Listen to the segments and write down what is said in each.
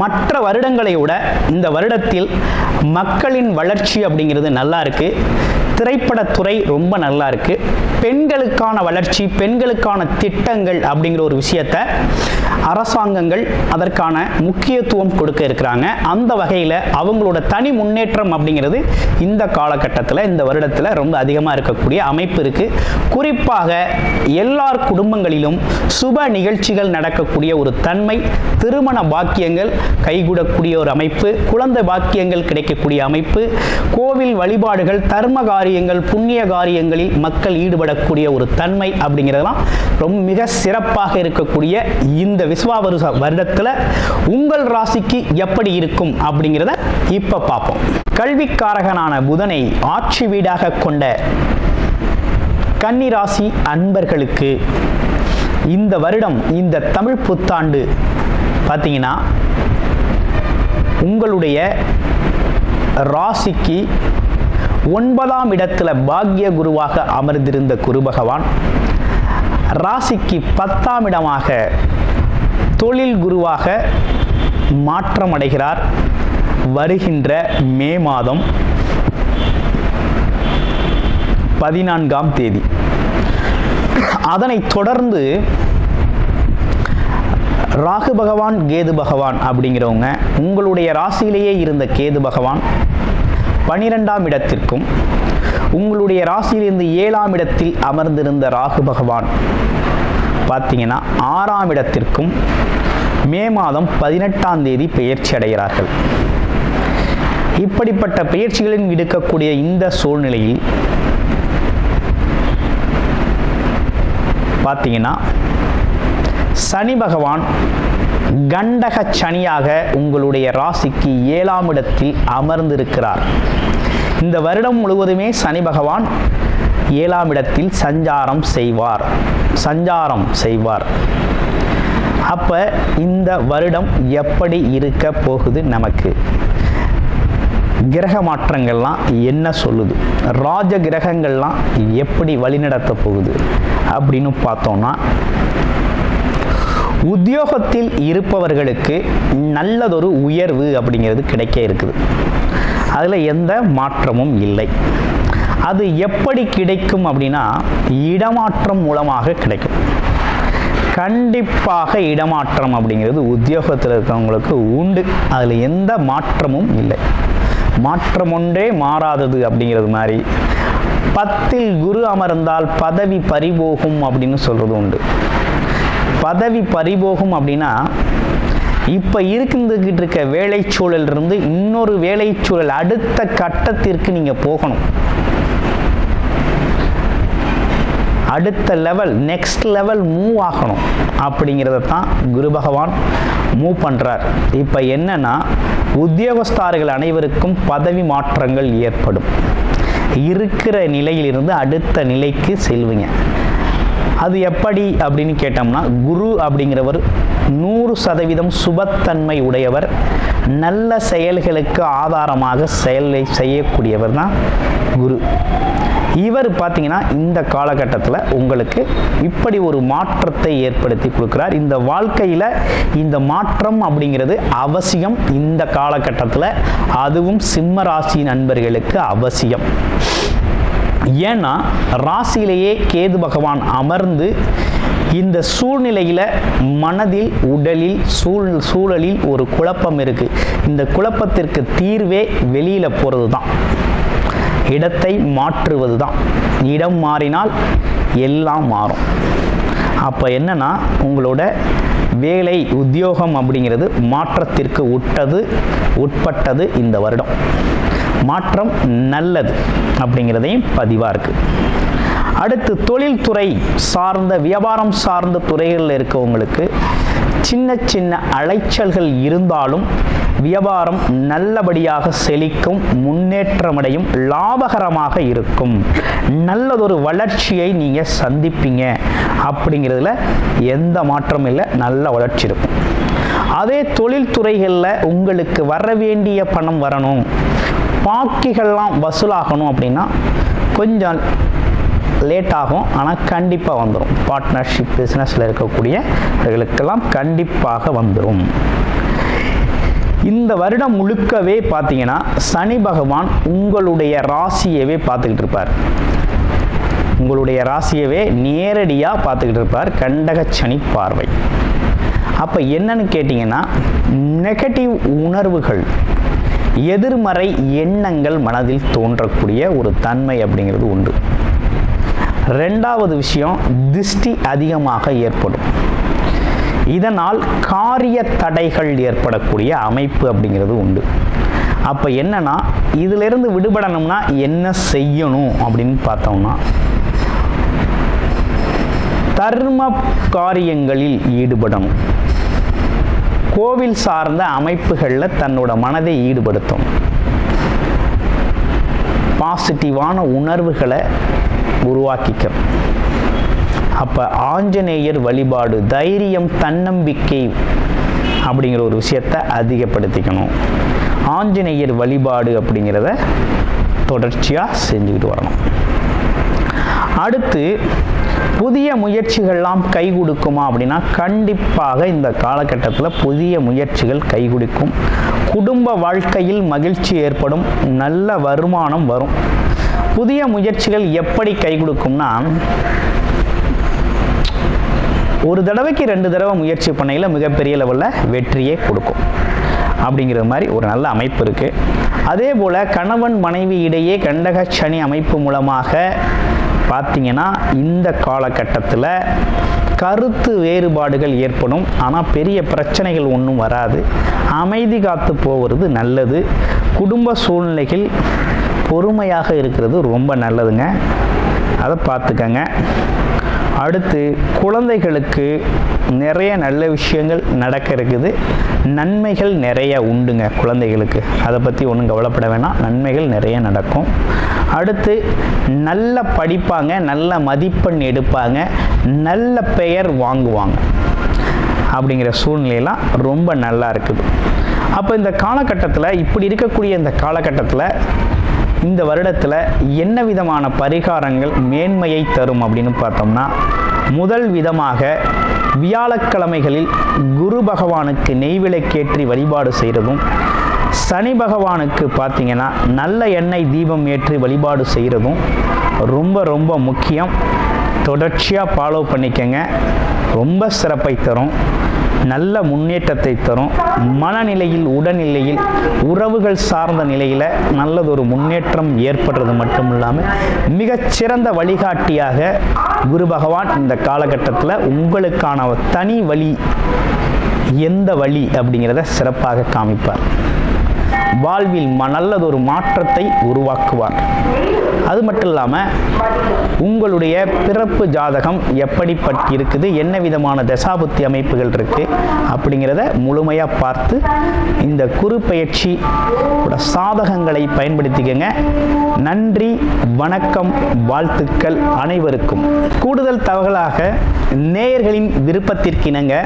மற்ற வருடங்களை விட இந்த வருடத்தில் மக்களின் வளர்ச்சி அப்படிங்கிறது நல்லா இருக்கு. திரைப்படத்துறை ரொம்ப நல்லா இருக்கு. பெண்களுக்கான வளர்ச்சி பெண்களுக்கான திட்டங்கள் அப்படிங்கிற ஒரு விஷயத்தை அரசாங்கங்கள் அதற்கான முக்கியத்துவம் கொடுக்க இருக்கிறாங்க. அந்த வகையில் அவங்களோட தனி முன்னேற்றம் அப்படிங்கிறது இந்த காலகட்டத்தில் இந்த வருடத்தில் ரொம்ப அதிகமாக இருக்கக்கூடிய அமைப்பு இருக்குது குறிப்பாக எல்லார் குடும்பங்களிலும் சுப நிகழ்ச்சிகள் நடக்கக்கூடிய ஒரு தன்மை திருமண பாக்கியங்கள் கைகூடக்கூடிய ஒரு அமைப்பு குழந்தை பாக்கியங்கள் கிடைக்கக்கூடிய அமைப்பு கோவில் வழிபாடுகள் தர்ம காரியங்கள் புண்ணிய காரியங்களில் மக்கள் ஈடுபடக்கூடிய ஒரு தன்மை அப்படிங்கிறதெல்லாம் ரொம்ப மிக சிறப்பாக இருக்கக்கூடிய இந்த விஸ்வாவருஷ வருடத்தில் உங்கள் ராசிக்கு எப்படி இருக்கும் அப்படிங்கிறத இப்போ பார்ப்போம். கல்விக்காரகனான புதனை ஆட்சி வீடாக கொண்ட கன்னிராசி அன்பர்களுக்கு இந்த வருடம் இந்த தமிழ் புத்தாண்டு பார்த்தீங்கன்னா உங்களுடைய ராசிக்கு ஒன்பதாம் இடத்துல பாக்ய குருவாக அமர்ந்திருந்த குரு பகவான் ராசிக்கு பத்தாம் இடமாக தொழில் குருவாக மாற்றம் அடைகிறார் வருகின்ற மே மாதம் பதினான்காம் தேதி. அதனைத் தொடர்ந்து ராகு பகவான் கேது பகவான் அப்படிங்கிறவங்க உங்களுடைய ராசியிலேயே இருந்த கேது பகவான் பனிரெண்டாம் இடத்திற்கும் உங்களுடைய ராசியிலிருந்து ஏழாம் இடத்தில் அமர்ந்திருந்த ராகு பகவான் பார்த்தீங்கன்னா ஆறாம் இடத்திற்கும் மே மாதம் பதினெட்டாம் தேதி பெயர்ச்சி அடைகிறார்கள். இப்படிப்பட்ட பயிற்சிகளில் விடுக்கக்கூடிய இந்த சூழ்நிலையில் பார்த்தீங்கன்னா சனி பகவான் கண்டக சனியாக உங்களுடைய ராசிக்கு ஏழாம் இடத்தில் அமர்ந்திருக்கிறார். இந்த வருடம் முழுவதுமே சனி பகவான் ஏழாம் இடத்தில் சஞ்சாரம் செய்வார். சஞ்சாரம் செய்வார். அப்போ இந்த வருடம் எப்படி இருக்க போகுது நமக்கு? கிரக மாற்றங்கள்லாம் என்ன சொல்லுது? ராஜ கிரகங்கள்லாம் எப்படி வழிநடத்த போகுது? அப்படின்னு பார்த்தோம்னா உத்தியோகத்தில் இருப்பவர்களுக்கு நல்லதொரு உயர்வு அப்படிங்கிறது கிடைக்க இருக்குது. அதில் எந்த மாற்றமும் இல்லை. அது எப்படி கிடைக்கும் அப்படின்னா இடமாற்றம் மூலமாக கிடைக்கும். கண்டிப்பாக இடமாற்றம் அப்படிங்கிறது உத்தியோகத்தில் இருக்கிறவங்களுக்கு உண்டு. அதில் எந்த மாற்றமும் இல்லை. மாற்றம் ஒன்றே மாறாதது அப்படிங்கிறது மாதிரி. பத்தில் குரு அமர்ந்தால் பதவி பறிபோகும் அப்படின்னு சொல்கிறது உண்டு. பதவி பறிபோகும் அப்படின்னா இப்போ இருக்கிட்டு இருக்க வேலைச்சூழல் இருந்து இன்னொரு வேலைச்சூழல் அடுத்த கட்டத்திற்கு நீங்கள் போகணும். அடுத்த லெவல் நெக்ஸ்ட் லெவல் மூவ் ஆகணும். அப்படிங்கிறத தான் குரு பகவான் மூவ் பண்ணுறார் இப்போ என்னென்னா உத்தியோகஸ்தார்கள் அனைவருக்கும் பதவி மாற்றங்கள் ஏற்படும். இருக்கிற நிலையிலிருந்து அடுத்த நிலைக்கு செல்வீங்க. அது எப்படி அப்படின்னு கேட்டோம்னா குரு அப்படிங்கிறவர் நூறு சதவீதம் சுபத்தன்மை உடையவர் நல்ல செயல்களுக்கு ஆதாரமாக செயலை செய்யக்கூடியவர் தான் குரு. இவர் பார்த்தீங்கன்னா இந்த காலகட்டத்தில் உங்களுக்கு இப்படி ஒரு மாற்றத்தை ஏற்படுத்தி கொடுக்குறார். இந்த வாழ்க்கையில் இந்த மாற்றம் அப்படிங்கிறது அவசியம் இந்த காலகட்டத்தில். அதுவும் சிம்ம ராசி நண்பர்களுக்கு அவசியம். ஏன்னா ராசியிலேயே கேது பகவான் அமர்ந்து இந்த சூழ்நிலையில் மனதில் உடலில் சூழ் சூழலில் ஒரு குழப்பம் இருக்குது இந்த குழப்பத்திற்கு தீர்வே வெளியில் போகிறது தான் இடத்தை மாற்றுவது தான் இடம் மாறினால் எல்லாம் மாறும். அப்போ என்னன்னா உங்களோட வேலை உத்தியோகம் அப்படிங்கிறது மாற்றத்திற்கு உட்டது உட்பட்டது இந்த வருடம். மாற்றம் நல்லது அப்படிங்கிறதையும் பதிவாக இருக்குது அடுத்து தொழில்துறை சார்ந்த வியாபாரம் சார்ந்த துறைகளில் இருக்கவங்களுக்கு சின்ன சின்ன அலைச்சல்கள் இருந்தாலும் வியாபாரம் நல்லபடியாக செழிக்கும் முன்னேற்றமடையும் லாபகரமாக இருக்கும். நல்லதொரு வளர்ச்சியை நீங்கள் சந்திப்பீங்க. அப்படிங்கிறதுல எந்த மாற்றமும் இல்லை நல்ல வளர்ச்சி இருக்கும். அதே தொழில்துறைகளில் உங்களுக்கு வர வேண்டிய பணம் வரணும். பாக்கிகள்லாம் வசூலாகணும் அப்படின்னா கொஞ்சம் லேட் ஆகும் ஆனால் கண்டிப்பாக வந்துடும் பார்ட்னர்ஷிப் பிஸ்னஸில் இருக்கக்கூடியவர்களுக்கெல்லாம் கண்டிப்பாக வந்துடும் இந்த வருடம் முழுக்கவே பார்த்தீங்கன்னா சனி பகவான் உங்களுடைய ராசியவே பார்த்துக்கிட்டு இருப்பார். உங்களுடைய ராசியவே நேரடியாக பார்த்துக்கிட்டு இருப்பார் கண்டக சனி பார்வை. அப்போ என்னன்னு கேட்டிங்கன்னா நெகட்டிவ் உணர்வுகள் எதிர்மறை எண்ணங்கள் மனதில் தோன்றக்கூடிய ஒரு தன்மை அப்படிங்கிறது உண்டு. ரெண்டாவது விஷயம் திருஷ்டி அதிகமாக ஏற்படும். இதனால் காரிய தடைகள் ஏற்படக்கூடிய அமைப்பு அப்படிங்கிறது உண்டு. அப்போ என்னன்னா இதிலிருந்து விடுபடணும்னா என்ன செய்யணும் அப்படின்னு பார்த்தோம்னா தர்ம காரியங்களில் ஈடுபடணும். கோவில் சார்ந்த அமைப்புகளில் தன்னோட மனதை ஈடுபடுத்தும் பாசிட்டிவான உணர்வுகளை உருவாக்கிக்கும். அப்போ ஆஞ்சநேயர் வழிபாடு தைரியம் தன்னம்பிக்கை அப்படிங்கிற ஒரு விஷயத்தை அதிகப்படுத்திக்கணும். ஆஞ்சநேயர் வழிபாடு அப்படிங்கிறத தொடர்ச்சியாக செஞ்சுக்கிட்டு வரணும். அடுத்து புதிய முயற்சிகள்லாம் கை கொடுக்குமா அப்படின்னா கண்டிப்பாக இந்த காலகட்டத்தில் புதிய முயற்சிகள் கை கொடுக்கும் குடும்ப வாழ்க்கையில் மகிழ்ச்சி ஏற்படும் நல்ல வருமானம் வரும். புதிய முயற்சிகள் எப்படி கை கொடுக்கும்னா ஒரு தடவைக்கு ரெண்டு தடவை முயற்சி பண்ணையில் மிகப்பெரிய லெவலில் வெற்றியே கொடுக்கும். அப்படிங்கிற மாதிரி ஒரு நல்ல அமைப்பு இருக்குது அதே போல் கணவன் மனைவி இடையே கண்டக சனி அமைப்பு மூலமாக பார்த்தீங்கன்னா இந்த காலகட்டத்தில் கருத்து வேறுபாடுகள் ஏற்படும். ஆனால் பெரிய பிரச்சனைகள் ஒன்றும் வராது. அமைதி காத்து போகிறது நல்லது. குடும்ப சூழ்நிலைகள் பொறுமையாக இருக்கிறது ரொம்ப நல்லதுங்க. அதை பார்த்துக்கங்க. அடுத்து குழந்தைகளுக்கு நிறைய நல்ல விஷயங்கள் நடக்க இருக்குது. நன்மைகள் நிறைய உண்டுங்க குழந்தைகளுக்கு. அதை பற்றி ஒன்றும் கவலைப்பட வேணாம். நன்மைகள் நிறைய நடக்கும். அடுத்து நல்ல படிப்பாங்க நல்ல மதிப்பெண் எடுப்பாங்க நல்ல பெயர் வாங்குவாங்க. அப்படிங்கிற சூழ்நிலையெல்லாம் ரொம்ப நல்லா இருக்குது. அப்போ இந்த காலகட்டத்தில் இப்படி இருக்கக்கூடிய இந்த காலகட்டத்தில் இந்த வருடத்தில் என்ன விதமான பரிகாரங்கள் மேன்மையை தரும் அப்படின்னு பார்த்தோம்னா முதல் விதமாக வியாழக்கிழமைகளில் குரு பகவானுக்கு நெய்விளக்கேற்றி வழிபாடு செய்கிறதும் சனி பகவானுக்கு பார்த்திங்கன்னா நல்ல எண்ணெய் தீபம் ஏற்றி வழிபாடு செய்கிறதும் ரொம்ப ரொம்ப முக்கியம். தொடர்ச்சியாக ஃபாலோ பண்ணிக்கங்க. ரொம்ப சிறப்பை தரும். நல்ல முன்னேற்றத்தை தரும். மனநிலையில் உடல்நிலையில் உறவுகள் சார்ந்த நிலையில் நல்லதொரு முன்னேற்றம் ஏற்படுறது மட்டும் இல்லாமல் மிகச்சிறந்த வழிகாட்டியாக குரு பகவான் இந்த காலகட்டத்தில் உங்களுக்கான தனி வழி எந்த வழி அப்படிங்கிறத சிறப்பாக காமிப்பார். வாழ்வில் ம- நல்லதொரு மாற்றத்தை உருவாக்குவார். அது மட்டும் இல்லாமல் உங்களுடைய பிறப்பு ஜாதகம் எப்படிப்பட் இருக்குது என்ன விதமான தசாபுத்தி அமைப்புகள் இருக்குது அப்படிங்கிறத முழுமையாக பார்த்து இந்த குரு பயிற்சி சாதகங்களை பயன்படுத்திக்கங்க. நன்றி வணக்கம் வாழ்த்துக்கள் அனைவருக்கும். கூடுதல் தகவலாக நேயர்களின் விருப்பத்திற்கிணங்க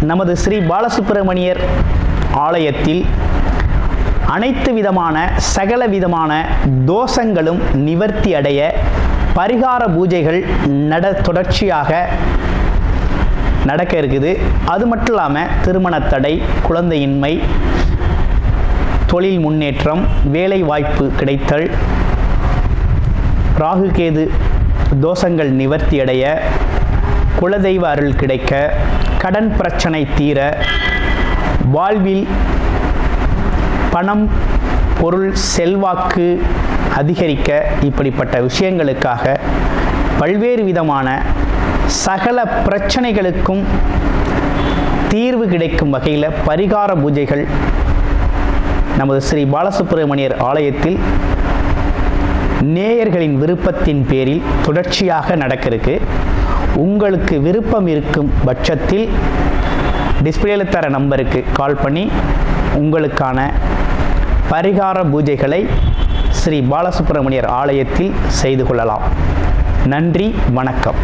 நமது ஸ்ரீ பாலசுப்பிரமணியர் ஆலயத்தில் அனைத்து விதமான சகல விதமான தோஷங்களும் நிவர்த்தி அடைய பரிகார பூஜைகள் நட தொடர்ச்சியாக நடக்க இருக்குது. அது மட்டும் இல்லாமல் திருமணத்தடை குழந்தையின்மை தொழில் முன்னேற்றம் வேலை வாய்ப்பு கிடைத்தல் ராகுகேது தோஷங்கள் நிவர்த்தி அடைய குலதெய்வ அருள் கிடைக்க கடன் பிரச்சனை தீர வாழ்வில் பணம் பொருள் செல்வாக்கு அதிகரிக்க இப்படிப்பட்ட விஷயங்களுக்காக பல்வேறு விதமான சகல பிரச்சனைகளுக்கும் தீர்வு கிடைக்கும் வகையில் பரிகார பூஜைகள் நமது ஸ்ரீ பாலசுப்பிரமணியர் ஆலயத்தில் நேயர்களின் விருப்பத்தின் பேரில் தொடர்ச்சியாக நடக்கிறதுக்கு உங்களுக்கு விருப்பம் இருக்கும் பட்சத்தில் டிஸ்பிளேல தர நம்பருக்கு கால் பண்ணி உங்களுக்கான பரிகார பூஜைகளை ஸ்ரீ பாலசுப்பிரமணியர் ஆலயத்தில் செய்து கொள்ளலாம். நன்றி வணக்கம்.